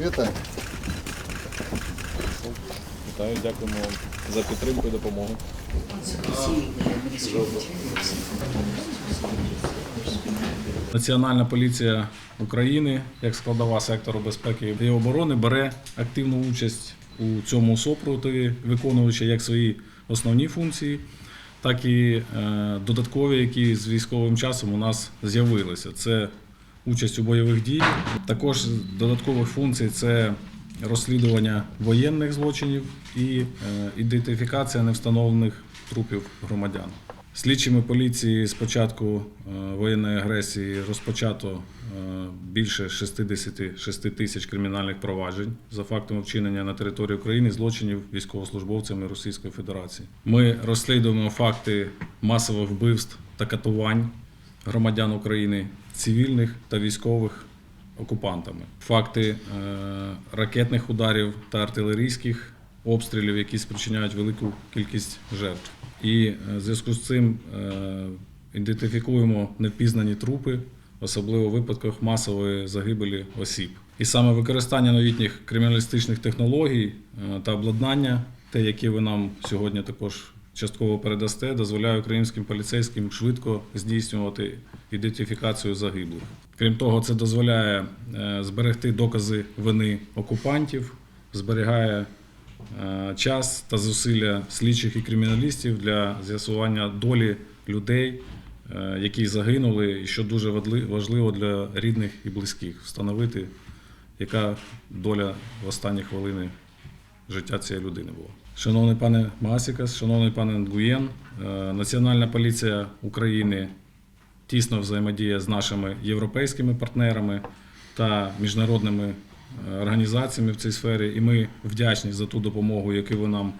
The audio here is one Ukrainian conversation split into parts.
Вітаю. Вітаю, дякуємо вам за підтримку і допомогу. Національна поліція України, як складова сектору безпеки і оборони, бере активну участь у цьому сопротиві, виконуючи як свої основні функції, так і е, додаткові, які з військовим часом у нас з'явилися. Це участь у бойових діях. Також з додаткових функцій це розслідування воєнних злочинів і е, ідентифікація невстановлених трупів громадян. Слідчими поліції з початку е, воєнної агресії розпочато е, більше 66 тисяч кримінальних проваджень за фактами вчинення на території України злочинів військовослужбовцями Російської Федерації. Ми розслідуємо факти масових вбивств та катувань громадян України, цивільних та військових окупантами. Факти е, ракетних ударів та артилерійських обстрілів, які спричиняють велику кількість жертв. І е, в зв'язку з цим е, ідентифікуємо невпізнані трупи, особливо в випадках масової загибелі осіб. І саме використання новітніх криміналістичних технологій е, та обладнання, те, яке ви нам сьогодні також частково передасте, дозволяє українським поліцейським швидко здійснювати ідентифікацію загиблих. Крім того, це дозволяє е, зберегти докази вини окупантів, зберігає е, час та зусилля слідчих і криміналістів для з'ясування долі людей, е, які загинули, і що дуже важливо для рідних і близьких, встановити, яка доля в останні хвилини життя цієї людини була. Шановний пане Масікас, шановний пане Нгуєн, е, Національна поліція України тісно взаємодіє з нашими європейськими партнерами та міжнародними е, організаціями в цій сфері, і ми вдячні за ту допомогу, яку ви нам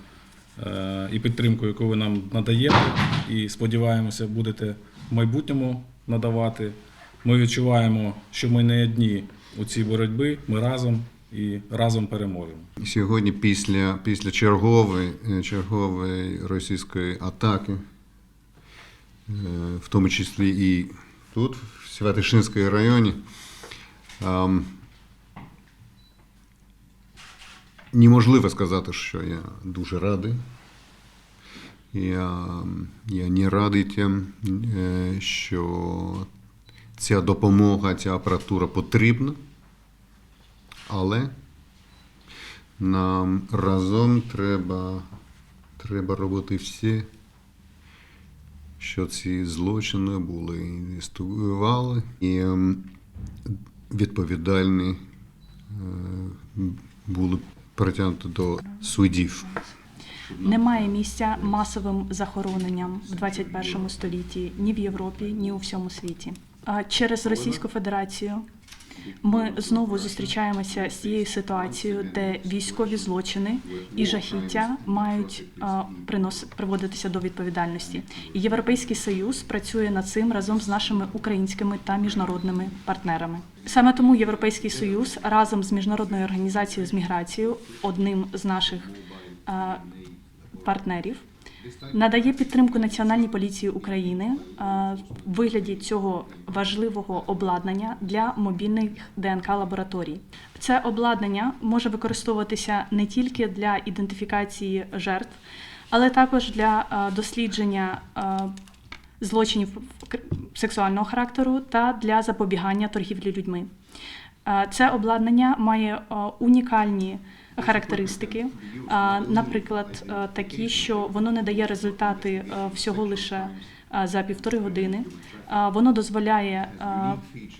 е, і підтримку, яку ви нам надаєте, і сподіваємося, будете в майбутньому надавати. Ми відчуваємо, що ми не одні у цій боротьбі, ми разом і разом переможемо. Сьогодні після, після чергової, е, чергової російської атаки, е, в тому числі і тут, в Святошинському районі, ем, неможливо сказати, що я дуже радий. Я, я не радий тим, е, що ця допомога, ця апаратура потрібна, але нам разом треба, треба робити все, що ці злочини були інвестували і ем, відповідальні е, були притягнуті до судів. Немає місця масовим захороненням в 21 столітті ні в Європі, ні у всьому світі. А через Російську Федерацію ми знову зустрічаємося з цією ситуацією, де військові злочини і жахіття мають принос приводитися до відповідальності. І Європейський Союз працює над цим разом з нашими українськими та міжнародними партнерами. Саме тому Європейський Союз разом з міжнародною організацією з міграцією, одним з наших партнерів надає підтримку Національній поліції України е, в вигляді цього важливого обладнання для мобільних ДНК лабораторій. Це обладнання може використовуватися не тільки для ідентифікації жертв, але також для е, дослідження е, злочинів сексуального характеру та для запобігання торгівлі людьми. Це обладнання має унікальні характеристики, наприклад, е, такі, що воно не дає результати е, всього лише е, за півтори години. Воно дозволяє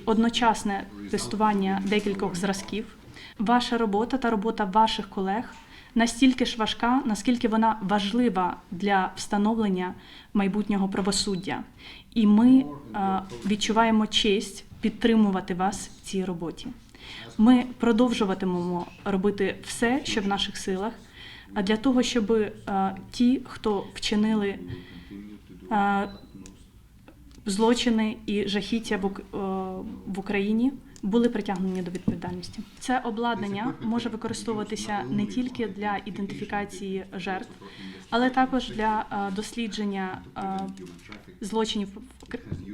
одночасне тестування декількох зразків. Ваша робота та робота ваших колег настільки ж важка, наскільки вона важлива для встановлення майбутнього правосуддя. І ми відчуваємо честь підтримувати вас в цій роботі. Ми продовжуватимемо робити все, що в наших силах, а для того, щоб е, ті, хто вчинили е, злочини і жахіття в, е, в Україні, були притягнені до відповідальності. Це обладнання може використовуватися не тільки для ідентифікації жертв, але також для дослідження злочинів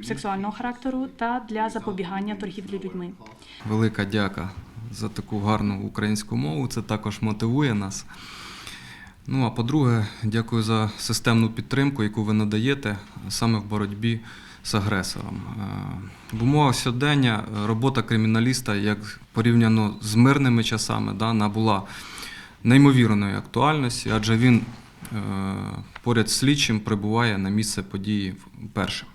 сексуального характеру та для запобігання торгівлі людьми. Велика дяка за таку гарну українську мову. Це також мотивує нас. Ну а по-друге, дякую за системну підтримку, яку ви надаєте саме в боротьбі з агресором. Е, В умовах сьогодення робота криміналіста, як порівняно з мирними часами, да, набула неймовірної актуальності, адже він е, поряд з слідчим прибуває на місце події першим.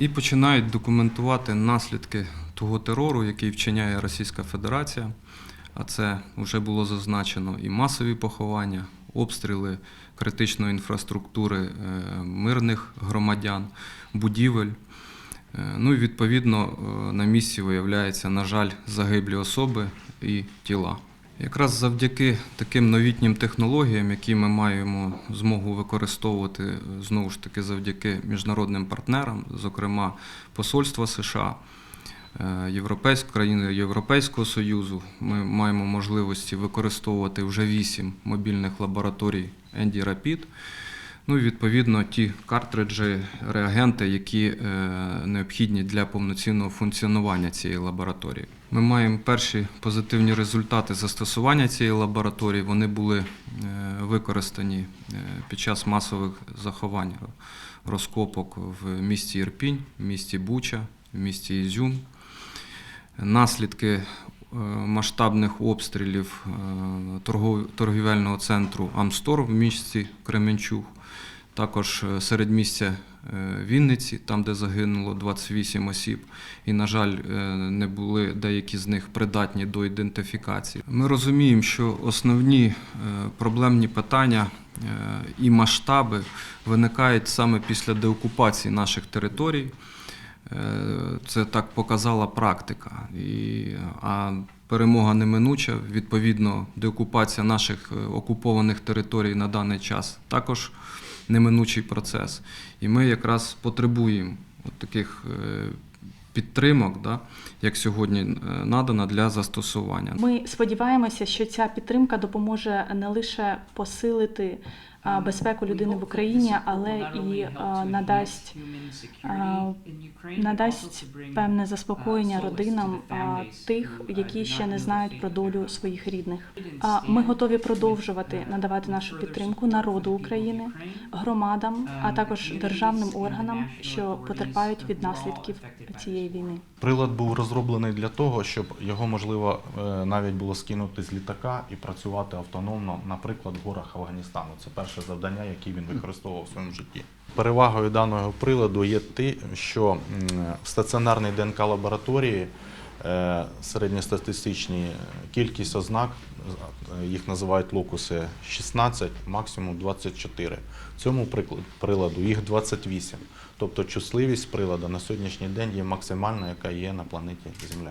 І починають документувати наслідки того терору, який вчиняє Російська Федерація. А це вже було зазначено і масові поховання, обстріли критичної інфраструктури е, мирних громадян, будівель. Е, Ну і відповідно е, на місці виявляється, на жаль, загиблі особи і тіла. Якраз завдяки таким новітнім технологіям, які ми маємо змогу використовувати е, знову ж таки завдяки міжнародним партнерам, зокрема Посольства США, е, Європейської країни Європейського Союзу, ми маємо можливості використовувати вже вісім мобільних лабораторій Енді Rapid. Ну і відповідно ті картриджі, реагенти, які е, необхідні для повноцінного функціонування цієї лабораторії. Ми маємо перші позитивні результати застосування цієї лабораторії. Вони були е, використані е, під час масових заховань розкопок в місті Ірпінь, місті Буча, в місті Ізюм. Наслідки масштабних обстрілів е, торгівельного центру Амстор в місті Кременчуг, також е, середмістя е, Вінниці, там, де загинуло 28 осіб, і, на жаль, е, не були деякі з них придатні до ідентифікації. Ми розуміємо, що основні е, проблемні питання е, і масштаби виникають саме після деокупації наших територій. Е, Це так показала практика. І, а перемога неминуча, відповідно, деокупація наших е, окупованих територій на даний час також неминучий процес. І ми якраз потребуємо от таких е, підтримок, да, як сьогодні надано для застосування. Ми сподіваємося, що ця підтримка допоможе не лише посилити безпеку людини в Україні, але і надасть надасть певне заспокоєння родинам тих, які ще не знають про долю своїх рідних. Ми готові продовжувати надавати нашу підтримку народу України, громадам, а також державним органам, що потерпають від наслідків цієї війни. Прилад був розроблений для того, щоб його можливо е, навіть було скинути з літака і працювати автономно, наприклад, в горах Афганістану. Це перше завдання, яке він використовував в своєму житті. Перевагою даного приладу є те, що в стаціонарній ДНК лабораторії е, середньостатистичні кількість ознак, е, їх називають локуси 16, максимум 24. Цьому приклад- приладу їх 28. Тобто чутливість прилада на сьогоднішній день є максимальна, яка є на планеті Земля.